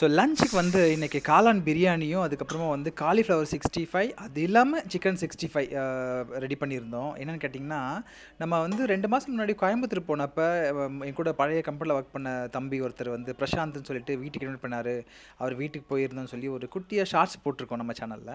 So லஞ்சுக்கு வந்து இன்றைக்கி காளான் பிரியாணியும் அதுக்கப்புறமா வந்து காலிஃப்ளவர் சிக்ஸ்டி ஃபைவ் அது இல்லாமல் சிக்கன் சிக்ஸ்டி ஃபைவ் ரெடி பண்ணியிருந்தோம். என்னென்னு கேட்டிங்கன்னா நம்ம வந்து ரெண்டு மாதம் முன்னாடி கோயம்புத்தூர் போனப்போ என் கூட பழைய கம்பெனியில் ஒர்க் பண்ண தம்பி ஒருத்தர் வந்து பிரசாந்த்னு சொல்லிட்டு வீட்டுக்கு இன்வைட் பண்ணார். அவர் வீட்டுக்கு போயிருந்தோம்னு சொல்லி ஒரு குட்டியாக ஷார்ட்ஸ் போட்டிருக்கோம் நம்ம சேனலில்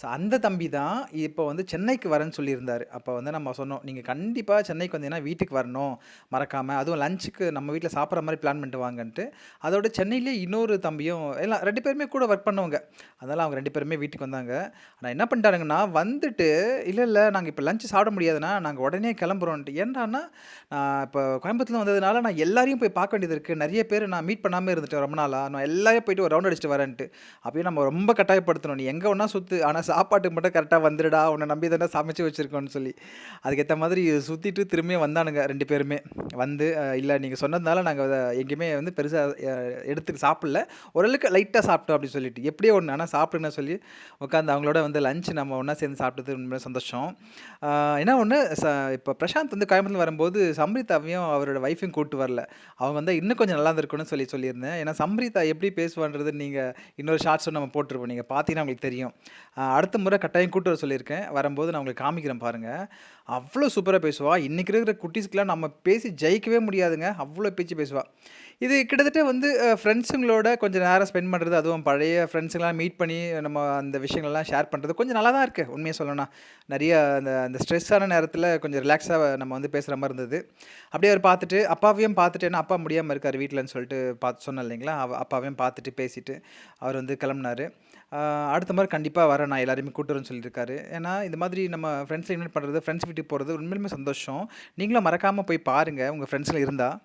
ஸோ அந்த தம்பி தான் இப்போ வந்து சென்னைக்கு வரேன்னு சொல்லியிருந்தார். அப்போ வந்து நம்ம சொன்னோம் நீங்கள் கண்டிப்பாக சென்னைக்கு வந்தீங்கன்னா வீட்டுக்கு வரணும் மறக்காமல் அதுவும் லஞ்சுக்கு நம்ம வீட்டில் சாப்பிட்ற மாதிரி பிளான் பண்ணிட்டு வாங்கன்ட்டு. அதோட சென்னையிலே இன்னொரு தம்பியும் எல்லாம் ரெண்டு பேருமே கூட ஒர்க் பண்ணவங்க. அதனால் அவங்க ரெண்டு பேருமே வீட்டுக்கு வந்தாங்க. ஆனால் என்ன பண்ணிட்டாருங்கன்னா வந்துட்டு இல்லை இல்லை நாங்கள் இப்போ லஞ்சு சாப்பிட முடியாதுன்னா நாங்கள் உடனே கிளம்புறோன்ட்டு. ஏன்டான்னா நான் இப்போ கோயம்புத்தூர் வந்ததுனால நான் எல்லாரையும் போய் பார்க்க வேண்டியது இருக்குது நிறைய பேர் நான் மீட் பண்ணாமல் இருந்துட்டேன் ரொம்ப நாளாக நான் எல்லாரையும் போயிட்டு ஒரு ரவுண்ட் அடிச்சுட்டு வரேன்ட்டு. அப்பயே நம்ம ரொம்ப கட்டாயப்படுத்தணும். நீ எங்கே ஒன்றா சுற்று ஆனால் சாப்பாட்டுக்கு மட்டும் கரெக்டாக வந்துடுடா உன்னை நம்பி தானே சமைச்சு வச்சுருக்கோன்னு சொல்லி. அதுக்கேற்ற மாதிரி சுற்றிட்டு திரும்பியும் வந்தானுங்க ரெண்டு பேருமே. வந்து இல்லை நீங்கள் சொன்னதுனால நாங்கள் எங்கேயுமே வந்து பெருசாக எடுத்து சாப்பிடல. ஓரளவுக்கு லைட்டாக சாப்பிட்டோம் அப்படின்னு சொல்லிட்டு. எப்படியோ ஒன்று ஆனால் சாப்பிடுன்னு சொல்லி உட்காந்து அவங்களோட வந்து லஞ்ச் நம்ம ஒன்றா சேர்ந்து சாப்பிட்டது உண்மையிலே சந்தோஷம். ஏன்னா ஒன்று ச இப்போ பிரசாந்த் வந்து கோயம்புத்தூர் வரும்போது சம்ரிதாவையும் அவரோட ஒய்ஃபையும் கூப்பிட்டு வரல. அவங்க வந்து இன்னும் கொஞ்சம் நல்லா இருந்திருக்குன்னு சொல்லி சொல்லியிருந்தேன். ஏன்னா சம்ரிதா எப்படி பேசுவான்றது நீங்கள் இன்னொரு ஷார்ட்ஸும் நம்ம போட்டிருப்போம். நீங்கள் பார்த்தீங்கன்னா உங்களுக்கு தெரியும். அடுத்த முறை கட்டாயம் கூட்டு வர சொல்லியிருக்கேன். வரும்போது நான் உங்களுக்கு காமிக்கிறேன் பாருங்கள் அவ்வளோ சூப்பராக பேசுவாள் இன்றைக்கி இருக்கிற குட்டீஸ்க்கெலாம் நம்ம பேசி ஜெயிக்கவே முடியாதுங்க. அவ்வளோ பேச்சு பேசுவாள் இது கிட்டத்தட்ட வந்து ஃப்ரெண்ட்ஸுங்களோட கொஞ்சம் நேரம் ஸ்பெண்ட் பண்ணுறது அதுவும் பழைய ஃப்ரெண்ட்ஸுங்களாம் மீட் பண்ணி நம்ம அந்த விஷயங்கள்லாம் ஷேர் பண்ணுறது கொஞ்சம் நல்லா தான் இருக்குது உண்மையை சொல்லணும்னா. நிறைய அந்த அந்த ஸ்ட்ரெஸ்ஸான நேரத்தில் கொஞ்சம் ரிலாக்ஸாக நம்ம வந்து பேசுகிற மாதிரி இருந்தது. அப்படியே அவர் பார்த்துட்டு அப்பாவையும் பார்த்துட்டு ஏன்னா அப்பா முடியாமல் இருக்கார் வீட்டிலன்னு சொல்லிட்டு பார்த்து சொன்னேன் இல்லைங்களா? அவ அப்பாவையும் பார்த்துட்டு பேசிட்டு அவர் வந்து கிளம்புனாரு. அடுத்த மாதிரி கண்டிப்பாக வர நான் எல்லாருமே கூட்டுறேன்னு சொல்லியிருக்காரு. ஏன்னா இந்த மாதிரி நம்ம ஃப்ரெண்ட்ஸை இன்வைட் பண்ணுறது ஃப்ரெண்ட்ஸ் வீட்டுக்கு போகிறது உண்மையிலுமே சந்தோஷம். நீங்களும் மறக்காமல் போய் பாருங்கள் உங்கள் ஃப்ரெண்ட்ஸில் இருந்தால்